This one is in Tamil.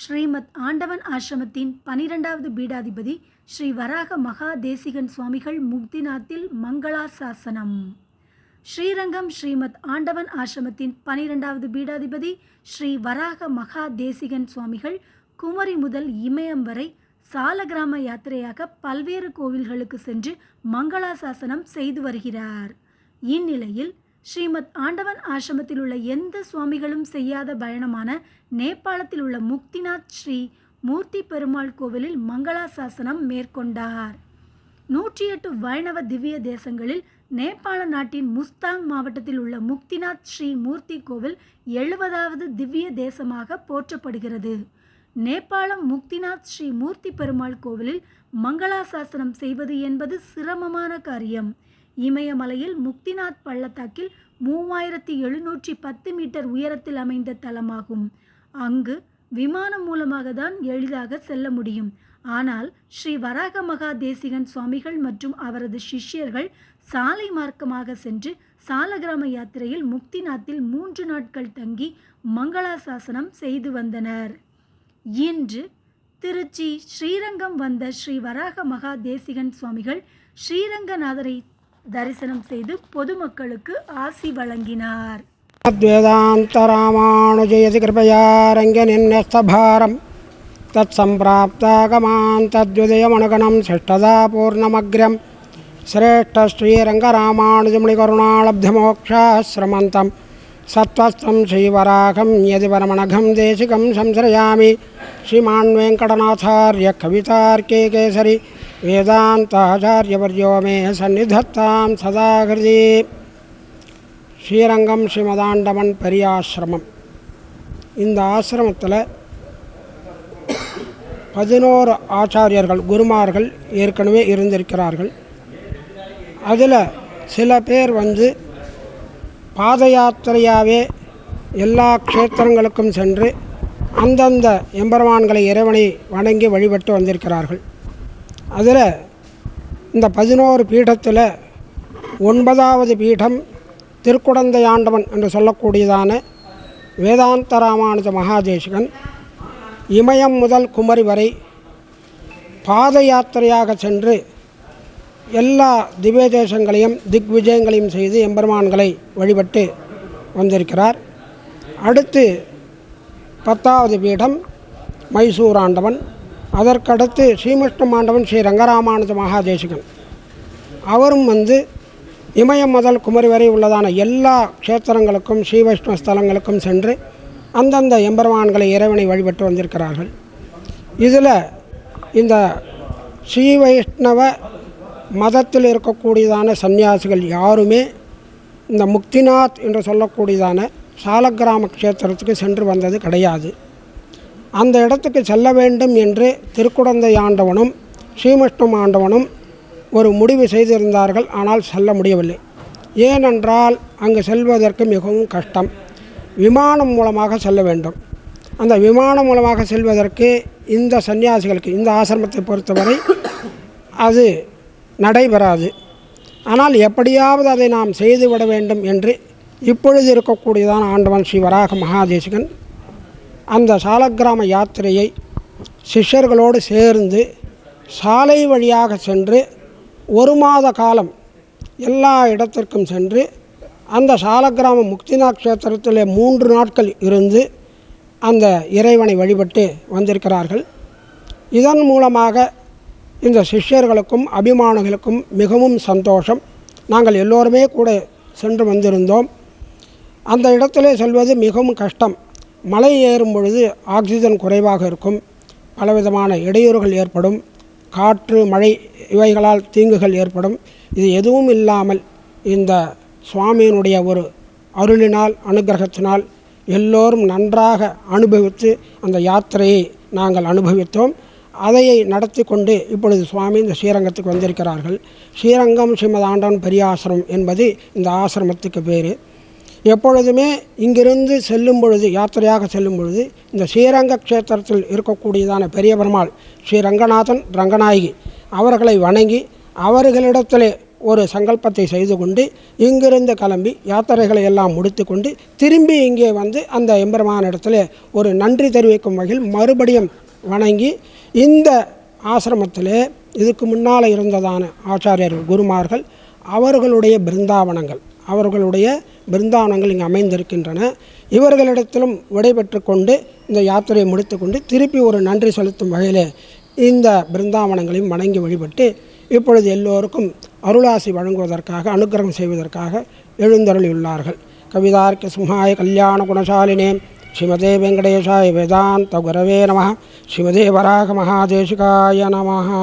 ஸ்ரீமத் ஆண்டவன் ஆசிரமத்தின் பனிரெண்டாவது பீடாதிபதி ஸ்ரீ வராக மகா தேசிகன் சுவாமிகள் முக்திநாத்தில் மங்களாசாசனம். ஸ்ரீரங்கம் ஸ்ரீமத் ஆண்டவன் ஆசிரமத்தின் பனிரெண்டாவது பீடாதிபதி ஸ்ரீ வராக மகா தேசிகன் சுவாமிகள் குமரி முதல் இமயம் வரை சாலகிராம யாத்திரையாக பல்வேறு கோவில்களுக்கு சென்று மங்களாசாசனம் செய்து வருகிறார். இந்நிலையில் ஸ்ரீமத் ஆண்டவன் ஆசிரமத்தில் உள்ள எந்த சுவாமிகளும் செய்யாத பயணமான நேபாளத்தில் உள்ள முக்திநாத் ஸ்ரீ மூர்த்தி பெருமாள் கோவிலில் மங்களாசாசனம் மேற்கொண்டார். நூற்றி எட்டு வைணவ திவ்ய தேசங்களில் நேபாள நாட்டின் முஸ்தாங் மாவட்டத்தில் உள்ள முக்திநாத் ஸ்ரீ மூர்த்தி கோவில் எழுபதாவது திவ்ய தேசமாக போற்றப்படுகிறது. நேபாளம் முக்திநாத் ஸ்ரீ மூர்த்தி பெருமாள் கோவிலில் மங்களாசாசனம் செய்வது என்பது சிரமமான காரியம். இமயமலையில் முக்திநாத் பள்ளத்தாக்கில் மூவாயிரத்தி எழுநூற்றி பத்து மீட்டர் உயரத்தில் அமைந்த தலமாகும். அங்கு விமானம் மூலமாக தான் எளிதாக செல்ல முடியும். ஆனால் ஸ்ரீ வராக மகா தேசிகன் சுவாமிகள் மற்றும் அவரது சிஷ்யர்கள் சாலை மார்க்கமாக சென்று சாலகிராம யாத்திரையில் முக்திநாத்தில் மூன்று நாட்கள் தங்கி மங்களாசாசனம் செய்து வந்தனர். இன்று திருச்சி ஸ்ரீரங்கம் வந்த ஸ்ரீ வராக மகா தேசிகன் சுவாமிகள் ஸ்ரீரங்கநாதரை தரிசனம் செய்து பொதுமக்களுக்கு ஆசி வழங்கினார். அத்வேதாந்த ராமானுஜயதி கிருபயாரங்கநின்னஸ்தபாரம் தத் சம்பிராப்தாகமான் தத்யுதயமனுகணம் சிஷ்டதா பூர்ணமக்ரம் சிரேஷ்ட ஸ்ரீரங்கராமானுஜமுனிகருணாலப்தமோக்ஷாசிரமந்தம் சத்வஸ்தம் ஸ்ரீவராகம் யதி வரமணகம் தேசிகம் சம்சரயாமி ஸ்ரீமான் வெங்கடநாதாரிய கவிதார்க்கே கேசரி வேதாந்தாச்சாரியவர்யோ மே சந்நிதத்தாம் சதாகிருதி ஸ்ரீரங்கம் ஸ்ரீமதாண்டவன் பெரியாசிரமம் இந்த ஆசிரமத்தில் பதினோரு ஆச்சாரியர்கள் குருமார்கள் ஏற்கனவே இருந்திருக்கிறார்கள். அதில் சில பேர் வந்து பாத யாத்திரையாகவே எல்லா க்ஷேத்திரங்களுக்கும் சென்று அந்தந்த எம்பெருமான்களை இறைவனை வணங்கி வழிபட்டு வந்திருக்கிறார்கள். அதில் இந்த பதினோரு பீடத்தில் ஒன்பதாவது பீடம் திருக்குடந்தை ஆண்டவன் என்று சொல்லக்கூடியதான வேதாந்த ராமானுஜ மகாதேசிகன். இமயம் முதல் குமரி வரை பாத யாத்திரையாக சென்று எல்லா திவ்ய தேசங்களையும் திக் விஜயங்களையும் செய்து எம்பெருமான்களை வழிபட்டு வந்திருக்கிறார். அடுத்து பத்தாவது பீடம் மைசூர் ஆண்டவன். அதற்கடுத்து ஸ்ரீமுஷ்ணம் ஆண்டவன் ஸ்ரீ ரங்கராமானுஜ மகாதேசிகன். அவரும் வந்து இமயம் முதல் குமரி வரை உள்ளதான எல்லா க்ஷேத்திரங்களுக்கும் ஸ்ரீ வைஷ்ணவ ஸ்தலங்களுக்கும் சென்று அந்தந்த எம்பெருமான்களை இறைவனை வழிபட்டு வந்திருக்கிறார்கள். இதில் இந்த ஸ்ரீ வைஷ்ணவ மதத்தில் இருக்கக்கூடியதான சன்னியாசிகள் யாருமே இந்த முக்திநாத் என்று சொல்லக்கூடியதான சாலக்கிராம க்ஷேத்திரத்துக்கு சென்று வந்தது கிடையாது. அந்த இடத்துக்கு செல்ல வேண்டும் என்று திருக்குடந்தை ஆண்டவனும் ஸ்ரீமுஷ்ணம் ஆண்டவனும் ஒரு முடிவு செய்திருந்தார்கள். ஆனால் செல்ல முடியவில்லை. ஏனென்றால் அங்கு செல்வதற்கு மிகவும் கஷ்டம். விமானம் மூலமாக செல்ல வேண்டும். அந்த விமானம் மூலமாக செல்வதற்கு இந்த சன்னியாசிகளுக்கு இந்த ஆசிரமத்தை பொறுத்தவரை அது நடைபெறாது. ஆனால் எப்படியாவது அதை நாம் செய்துவிட வேண்டும் என்று இப்பொழுது இருக்கக்கூடியதான் ஆண்டவன் ஸ்ரீ வராக மகாதேசிகன் அந்த சாலக்கிராம யாத்திரையை சிஷ்யர்களோடு சேர்ந்து சாலை வழியாக சென்று ஒரு மாத காலம் எல்லா இடத்திற்கும் சென்று அந்த சாலக்கிராம முக்திநாத் க்ஷேத்திரத்தில் மூன்று நாட்கள் இருந்து அந்த இறைவனை வழிபட்டு வந்திருக்கிறார்கள். இதன் மூலமாக இந்த சிஷ்யர்களுக்கும் அபிமானிகளுக்கும் மிகவும் சந்தோஷம். நாங்கள் எல்லோருமே கூட சென்று வந்திருந்தோம். அந்த இடத்திலே செல்வது மிகவும் கஷ்டம். மலை ஏறும் பொழுது ஆக்சிஜன் குறைவாக இருக்கும். பலவிதமான இடையூறுகள் ஏற்படும். காற்று மழை இவைகளால் தீங்குகள் ஏற்படும். இது எதுவும் இல்லாமல் இந்த சுவாமியினுடைய ஒரு அருளினால் அனுகிரகத்தினால் எல்லோரும் நன்றாக அனுபவித்து அந்த யாத்திரையை நாங்கள் அனுபவித்தோம். அதையை நடத்தி கொண்டு இப்பொழுது சுவாமி இந்த ஸ்ரீரங்கத்துக்கு வந்திருக்கிறார்கள். ஸ்ரீரங்கம் ஸ்ரீமத் ஆண்டவன் பெரியாசிரமம் என்பது இந்த ஆசிரமத்துக்கு பேர். எப்பொழுதுமே இங்கிருந்து செல்லும் பொழுது யாத்திரையாக செல்லும் பொழுது இந்த ஸ்ரீரங்க க்ஷேத்திரத்தில் இருக்கக்கூடியதான பெரிய பெருமாள் ஸ்ரீ ரங்கநாதன் ரங்கநாயகி அவர்களை வணங்கி அவர்களிடத்திலே ஒரு சங்கல்பத்தை செய்து கொண்டு இங்கிருந்து கிளம்பி யாத்திரைகளை எல்லாம் முடித்து கொண்டு திரும்பி இங்கே வந்து அந்த எம்பெருமானிடத்தில் ஒரு நன்றி தெரிவிக்கும் வகையில் மறுபடியும் வணங்கி இந்த ஆசிரமத்திலே இதுக்கு முன்னால் இருந்ததான ஆச்சாரியர்கள் குருமார்கள் அவர்களுடைய பிருந்தாவனங்கள் அவர்களுடைய பிருந்தாவனங்கள் இங்கே அமைந்திருக்கின்றன. இவர்களிடத்திலும் விடைபெற்று கொண்டு இந்த யாத்திரையை முடித்துக்கொண்டு திருப்பி ஒரு நன்றி செலுத்தும் வகையில் இந்த பிருந்தாவனங்களையும் வணங்கி வழிபட்டு இப்பொழுது எல்லோருக்கும் அருளாசி வழங்குவதற்காக அனுக்கிரகம் செய்வதற்காக எழுந்தருளியுள்ளார்கள். கவிதார்க்க சிம்ஹாய கல்யாண குணசாலினே ஸ்ரீமதே வெங்கடேஷாய வேதாந்த குரவே நம. ஸ்ரீமதே வராக மகாதேசிகாய நமஹா